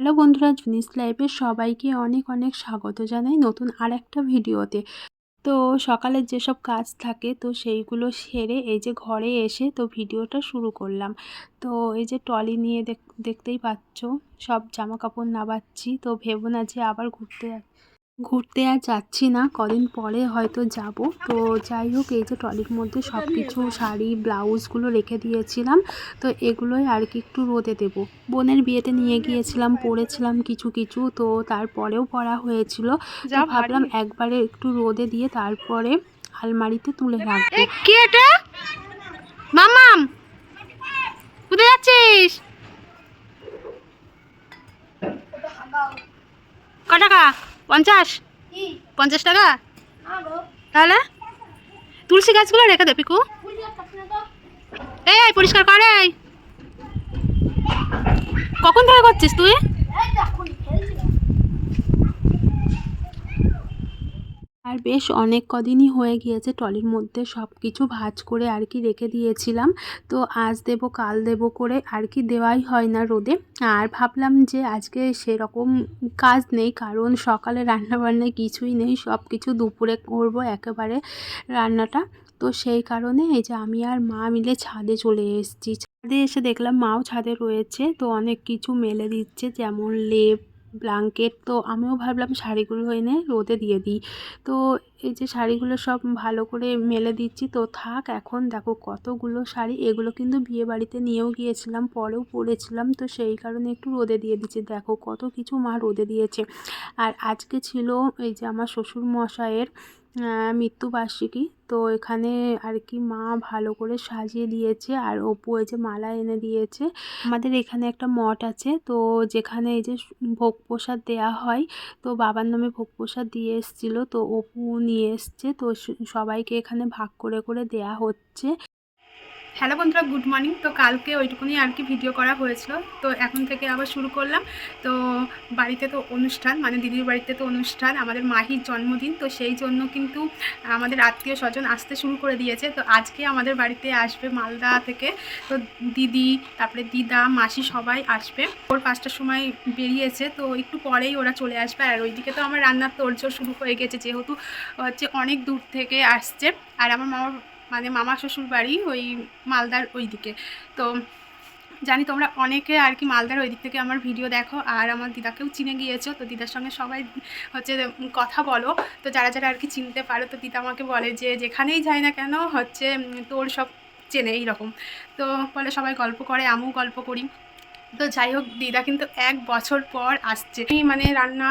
Hello বন্ধুরা, জুনিস লাইফে সবাইকে অনেক অনেক স্বাগত জানাই নতুন আর একটা ভিডিওতে। তো সকালের যেসব কাজ থাকে, তো সেইগুলো সেরে এই যে ঘরে এসে তো ভিডিওটা শুরু করলাম। তো এই যে টলি নিয়ে দেখ- দেখতেই পাচ্ছ, সব জামা কাপড় নাবাচ্ছি তো ভেবো না যে আবার ঘুরতে যা- ঘুরতে আর যাচ্ছি না কদিন পরে হয়তো যাব। তো যাই হোক এই যে ট্রলির মধ্যে সব কিছু শাড়ি ব্লাউজগুলো রেখে দিয়েছিলাম তো এগুলোই আর কি একটু রোদে দেব। বোনের বিয়েতে নিয়ে গিয়েছিলাম পরেছিলাম কিছু কিছু তো তারপরেও পরা হয়েছিল। তো ভাবলাম একবারে একটু রোদে দিয়ে তারপরে আলমারিতে তুলে রাখব। কি এটা? মামাম কোথায় যাচ্ছিস? ক টাকা? পঞ্চাশ? পঞ্চাশ টাকা? তাহলে? তুলসী গাছগুলো রেখে দে পিকু। এই পরিষ্কার করে। কখন ধরে করছিস তুই? আর বেশ অনেক কদিনই হয়ে গিয়েছে টলির মধ্যে সব কিছু ভাজ করে আর কি রেখে দিয়েছিলাম। তো আজ দেবো, কাল দেবো করে আর কি দেওয়াই হয় না রোদে। আর ভাবলাম যে আজকে সেরকম কাজ নেই, কারণ সকালে রান্নাবান্না কিছুই নেই, সব কিছু দুপুরে করব একেবারে রান্নাটা। তো সেই কারণে এই যে আমি আর মা মিলে ছাদে চলে এসেছি। ছাদে এসে দেখলাম মাও ছাদে রয়েছে, তো অনেক কিছু মেলে দিচ্ছে, যেমন লেপ ব্ল্যাঙ্কেট তো আমিও ভাবলাম শাড়িগুলো এনে রোদে দিয়ে দিই। তো এই যে শাড়িগুলো সব ভালো করে মেলে দিচ্ছি তো থাক এখন দেখো কতগুলো শাড়ি এগুলো কিন্তু বিয়ে বাড়িতে নিয়েও গিয়েছিলাম পরেও পরেছিলাম তো সেই কারণে একটু রোদে দিয়ে দিচ্ছি। দেখো কত কিছু মা রোদে দিয়েছে। আর আজকে ছিল এই যে আমার শ্বশুর মশাইয়ের আহ, মৃত্যুবার্ষিকী তো এখানে আর কি মা ভালো করে সাজিয়ে দিয়েছে, আর অপু এই যে মালা এনে দিয়েছে। আমাদের এখানে একটা মঠ আছে, তো যেখানে এই যে ভোগ প্রসাদ দেওয়া হয়, তো বাবার নামে ভোগ প্রসাদ দিয়ে এসছিল, তো অপু নিয়ে এসছে, তো সবাইকে এখানে ভাগ করে করে দেয়া হচ্ছে। হ্যালো বন্ধুরা, গুড মর্নিং। তো কালকে ওইটুকুনি আর কি ভিডিও করা হয়েছিল। তো এখন থেকে আবার শুরু করলাম। তো বাড়িতে তো অনুষ্ঠান মানে দিদির বাড়িতে তো অনুষ্ঠান, আমাদের মাহির জন্মদিন। তো সেই জন্য কিন্তু আমাদের আত্মীয় স্বজন আসতে শুরু করে দিয়েছে। তো আজকে আমাদের বাড়িতে আসবে মালদা থেকে। তো দিদি, তারপরে দিদা, মাসি সবাই আসবে। ওর পাঁচটার সময় বেরিয়েছে। তো একটু পরেই ওরা চলে আসবে। আর ওইদিকে তো আমার রান্নার তোড়জোড় শুরু হয়ে গেছে, যেহেতু হচ্ছে অনেক দূর থেকে আসছে। আর আমার মামা মানে মামা শ্বশুর বাড়ি ওই মালদার ওই দিকে তো জানি তোমরা অনেকে আর কি মালদার ওই দিক থেকে আমার ভিডিও দেখো, আর আমার দিদাকেও চিনে গিয়েছো, তো দিদার সঙ্গে সবাই হচ্ছে কথা বলো। তো যারা যারা আর কি চিনতে পারো, তো দিদা আমাকে বলে যে যেখানেই যায় না কেন হচ্ছে তোর সব চেনে এইরকম। তো বলে সবাই গল্প করে, আমিও গল্প করি। তো যাই হোক, দিদা কিন্তু এক বছর পর আসছে। মানে রান্না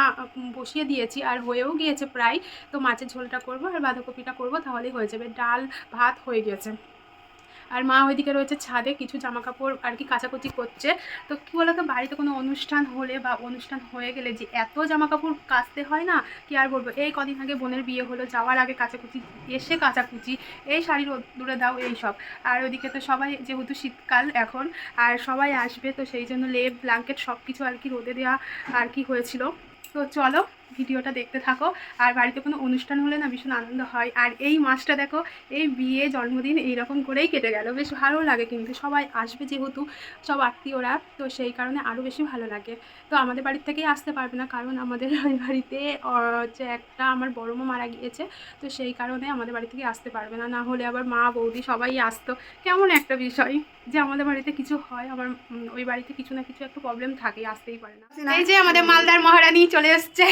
বসিয়ে দিয়েছি আর হয়েও গিয়েছে প্রায়। তো মাছের ঝোলটা করব আর বাঁধাকপিটা করব, তাহলেই হয়ে যাবে। ডাল, ভাত হয়ে গেছে আর মা ওইদিকে রয়েছে ছাদে, কিছু জামা কাপড় আর কি কাচাকুচি করছে। তো কী বলতো, বাড়িতে কোনো অনুষ্ঠান হলে বা অনুষ্ঠান হয়ে গেলে যে এত জামা কাপড় কাচতে হয় না, কি আর বলব? এই কদিন আগে বোনের বিয়ে হলো, যাওয়ার আগে কাচাকুচি, এসে কাচাকুচি, এই শাড়ি দূরে দাও, এই সব। আর ওইদিকে তো সবাই, যেহেতু শীতকাল এখন, আর সবাই আসবে, তো সেই জন্য লেপ ব্ল্যাঙ্কেট সব কিছু আর কি রোদে দেওয়া আর কি হয়েছিল। তো চলো ভিডিওটা দেখতে থাকো। আর বাড়িতে কোনো অনুষ্ঠান হলে না ভীষণ আনন্দ হয়। আর এই মাসটা দেখো, এই বিয়ে, জন্মদিন এইরকম করেই কেটে গেল। বেশ ভালো লাগে কিন্তু সবাই আসবে যেহেতু, সব আত্মীয়রা। তো সেই কারণে আরও বেশি ভালো লাগে। তো আমাদের বাড়ির থেকেই আসতে পারবে না, কারণ আমাদের ওই বাড়িতে হচ্ছে একটা আমার বড় মা মারা গিয়েছে। তো সেই কারণে আমাদের বাড়ি থেকে আসতে পারবে না। না হলে আবার মা, বৌদি সবাই আসতো। কেমন একটা বিষয়। যে আমাদের বাড়িতে কিছু হয় আমার ওই বাড়িতে কিছু না কিছু একটা প্রবলেম থাকে আসতেই পারে না। এই যে আমাদের মালদার মহারানী চলে এসছে।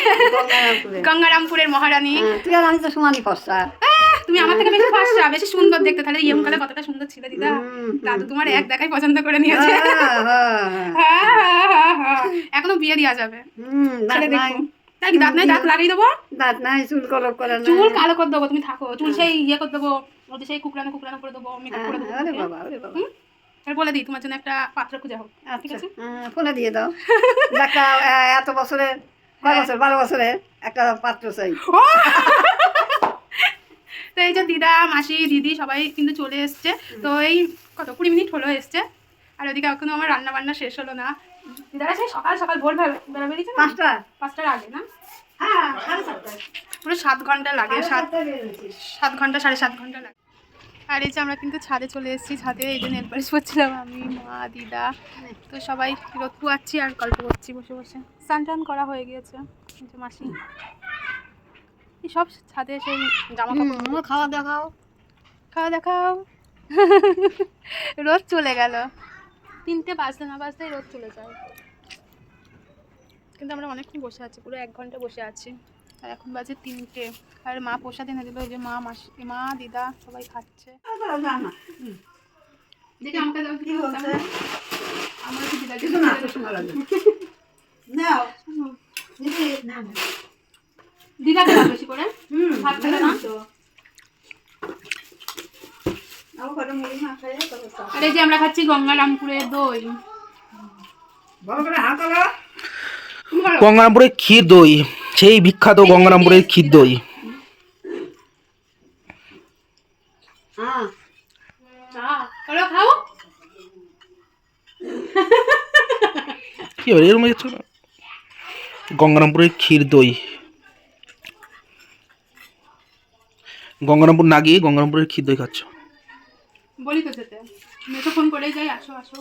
গঙ্গারামপুরের মহারানী। হ্যাঁ, তুই তো সমানই ফসা তুমি আমার থেকে বেশি ফার্স্ট বেশি সুন্দর দেখতে। তাহলে ইয়ং কালে কতটা সুন্দর ছিল দিদা? দাদু তোমার এক দেখাই পছন্দ করে নিয়েছে। হ্যাঁ, হ্যাঁ। এখনও বিয়ে দেওয়া যাবে। তাই কি দাঁত নাই? দাঁত লাগিয়ে দেবো? দাঁত নাই চুল কলপ করে চুল কালো করে দেবো তুমি থাকো। চুল সেই ইয়ে করে দেবো ওদের সেই কুকরানো কুকরানো করে দেবো মেকআপ করে দেবো। বলে দিই তোমার জন্য একটা পাত্র খুঁজে হোক। ঠিক আচ্ছা আছে? ফোনে দিয়ে দাও। একটা এত বছরের কয় হ্যাঁ। বছর বারো বছরের একটা পাত্র চাই। তো এই যে দিদা মাসি দিদি সবাই কিন্তু চলে এসছে। তো এই কত কুড়ি মিনিট হলো এসছে। আর ওদিকে এখনও আমার রান্না বান্না শেষ হলো না। দিদারা সেই সকাল সকাল ভোর বেলা বেরিয়েছে না? পাঁচটা। পাঁচটার আগে না? হ্যাঁ পুরো সাত ঘণ্টা লাগে সাত সাত ঘণ্টা সাড়ে সাত ঘণ্টা লাগে। আর এই যে আমরা কিন্তু ছাদে চলে এসেছি ছাদে এই যে নেল পালিশ করছিলাম আমি মা দিদা। তো সবাই রোদ পোয়াচ্ছি আর গল্প করছি বসে বসে। স্নান টান করা হয়ে গিয়েছে যে মাসি। এই সব ছাদে সেই জামা কাপড় খাওয়া দেখাও। খাওয়া দেখাও। রোদ চলে গেল। তিনটে বাজতে না বাজতেই রোদ চলে যায়। কিন্তু আমরা অনেকক্ষণ বসে আছি পুরো এক ঘণ্টা বসে আছি। আর এখন বাজে তিনটে আর মা প্রসাদ এনে দিল ওই যে মা মাসি মা দিদা সবাই খাচ্ছে দেখি আমাকে দাও কি বলছে? আমার কি দিদাকে না, কিছু না লাগবে। নাও। দিদি, নাও। দিদাকে দাও বেশি করে হুম, ভাত খেলে না? তো। আমার কটা মুড়ি মাখা খাইয়ে তারপর চা। আর এই যে আমরা খাচ্ছি গঙ্গারামপুরের দই গঙ্গারামপুরের ক্ষীর দই সেই বিখ্যাত গঙ্গারামপুরের ক্ষীর দই। হ্যাঁ। চলো খাও কি হবে? এরকম হচ্ছে না? গঙ্গারামপুরের ক্ষীর দই। গঙ্গারামপুর না গিয়ে গঙ্গারামপুরের ক্ষীর দই খাচ্ছ। বলি তো যেতে মেয়েকে ফোন করেই যাই আসো আসো।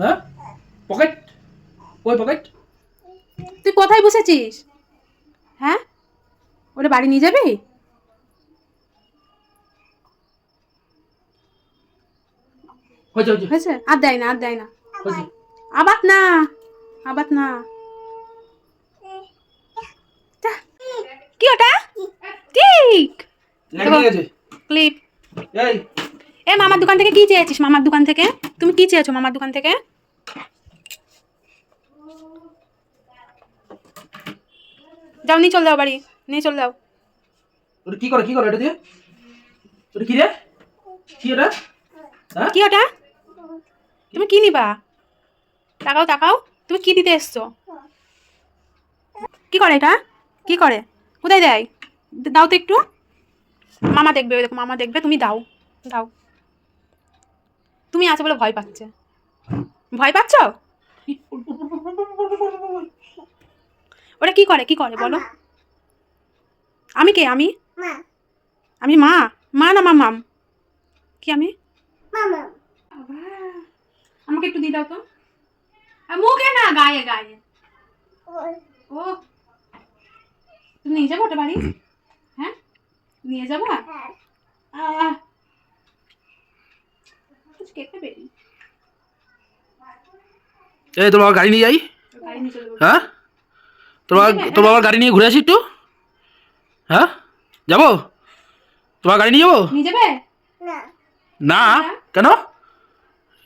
হ্যাঁ? পকেট? ওই পকেট তুই কোথায় বসেছিস? হ্যাঁ? ওটা বাড়ি নিয়ে যাবি? হয়েছে আর দেয় না আর দেয় না। আবার না আবার না। কি ওটা? ঠিক। ক্লিপ। এই। এ মামার দোকান থেকে কি চেয়েছিস? মামার দোকান থেকে? তুমি কি চেয়েছো মামার দোকান থেকে? যাও নিয়ে চল দাও বাড়ি নিয়ে চল দাও। ওটা কি করে কি করে এটা দিয়ে? ওটা কি রে? কি এটা? হ্যাঁ? কি ওটা? তুমি কি নিবা? তাকাও তাকাও তুমি কি দিতে এসছো? কি করে এটা? কি করে? কোথায় দেয় দাও তো একটু। মামা দেখবে দেখো মামা দেখবে তুমি দাও দাও। তুমি আছে বলে ভয় পাচ্ছে। ভয় পাচ্ছ? ওটা কি করে? কি করে বলো? আমি কে? আমি? আমি মা? মা না মামাম? কি আমি? আমাকে একটু দিয়ে দাও তো। মুখে না গায়ে গায়ে। ও। তুমি নিয়ে যাব ওটা বাড়ি? হ্যাঁ? নিয়ে যাব? পেরি এই বাবা গাড়ি নিয়ে যাই? গাড়ি নিয়ে হ্যাঁ? তোর বাবা তোর বাবার গাড়ি নিয়ে ঘুরে আসি একটু? হ্যাঁ? যাব? তোমার গাড়ি নিয়ে যাব? না। কেন?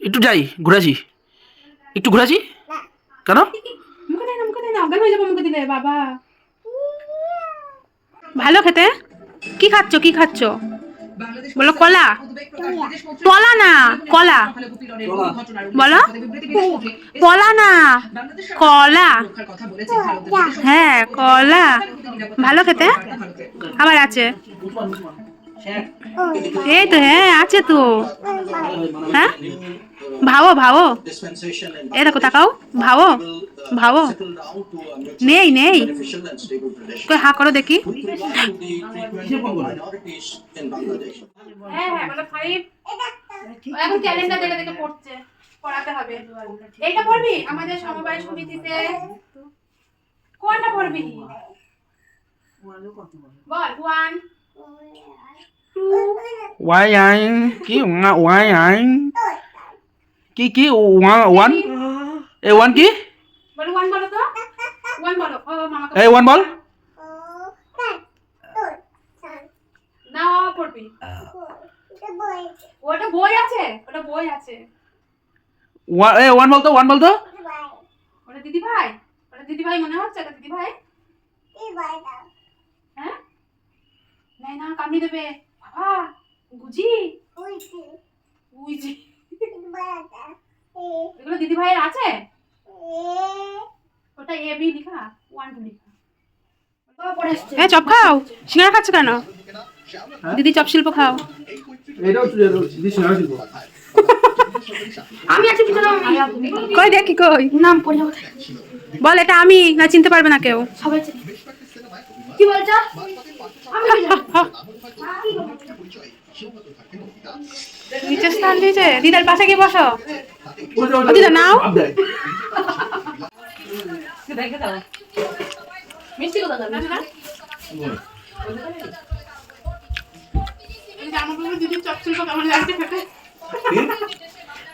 একটু যাই ঘুরে আসি। একটু ঘুরে আসি? কেন? ভালো খেতে? কি খাচ্ছ? কি খাচ্ছ? বলো কলা? কলা। না কলা। বলো। কলা। না। কলা। হ্যাঁ কলা। ভালো খেতে? আবার আছে? এই তো হ্যাঁ আছে তো। হ্যাঁ? ভাও ভাবো। এ দেখো তাকাও। ভাবো ভাবো। নেই নেই। কই হা করো দেখি। হ্যাঁ হ্যাঁ মানে ফাইভ এখন ক্যালেন্ডার দেখে দেখে পড়ছে। পড়াতে হবে। এইটা পড়বি? আমাদের সমবায় সমিতিতে। কোনটা পড়বি? বল ওয়ান টু ওয়াই আই কি? ওয়াই আই কি কি? ওয়ান ওয়ান এ ওয়ান কি? বলো ওয়ান বলো তো? ওয়ান বলো। ও ওয়ান বল। না পড়বি। ওটা বই আছে? ওটা বই আছে। ওয়ান এ ওয়ান বলতো ওয়ান বলতো ওটা দিদি ভাই ওটা দিদি ভাই মনে হচ্ছে? ওটা দিদি ভাই হ্যাঁ? নাই না কামড়ে দেবে। বাবা গুজি। গুজি। এগুলো দিদি ভাইয়ের আছে ওটা এ বি লেখা ওয়ান টু লেখা। হ্যাঁ চপ খাও। সিঙ্গারা খাচ্ছ কেন? দিদি চপ শিল্প খাও। আমি আছি কই? দেখি কই? নাম পড়ে বল এটা আমি না চিনতে পারবে না কেউ। সবাই কি বলছো? নিচে স্থান দিয়েছে? দিদার পাশে গিয়ে বসো। দিদা নাও। মিষ্টি কোথা যাবে দিদির চপ শিল্প কেমন লাগছে খেতে?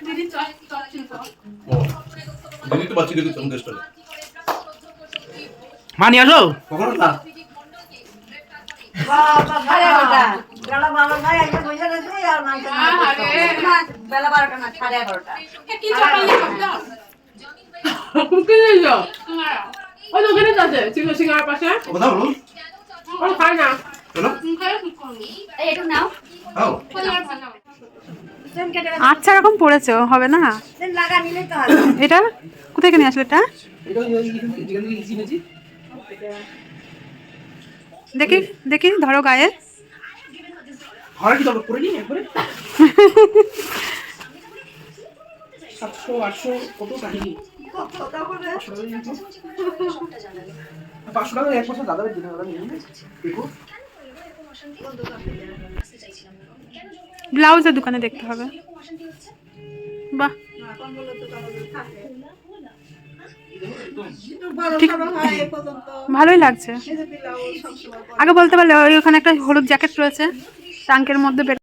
দিদির চপ চপ শিল্প দিদি তো বাচ্চা দেখে চন্দ্রেশ পেলে মা নিয়ে আসো। কখনো না বেলা বাবা ভাই একজন বসে রয়েছে আর মাংস না বেলা বারোটা না সাড়ে এগারোটা। কি চপ আনলে চপ দাও কুকি নিয়ে ওই তো আছে সিঙ্গার সিঙ্গার পাশে। কথা বলুন। খায় না। আচ্ছা এরকম পড়েছে হবে না? সে লাগা নিলে তো হবে এটা? কোথায় নিয়ে আসলে এটা? দেখি দেখি ধরো গায়ে। কি দরকার করে নিই একবারে? সাতশো আটশো কত পাঁচশো টাকা এক বছর দাদা দিনে দাদা নিয়ে দেখো। ব্লাউজের দোকানে দেখতে হবে। বাহ। ভালোই লাগছে। আগে বলতে পারলে ওখানে একটা হলুদ জ্যাকেট রয়েছে। টাঙ্কের মধ্যে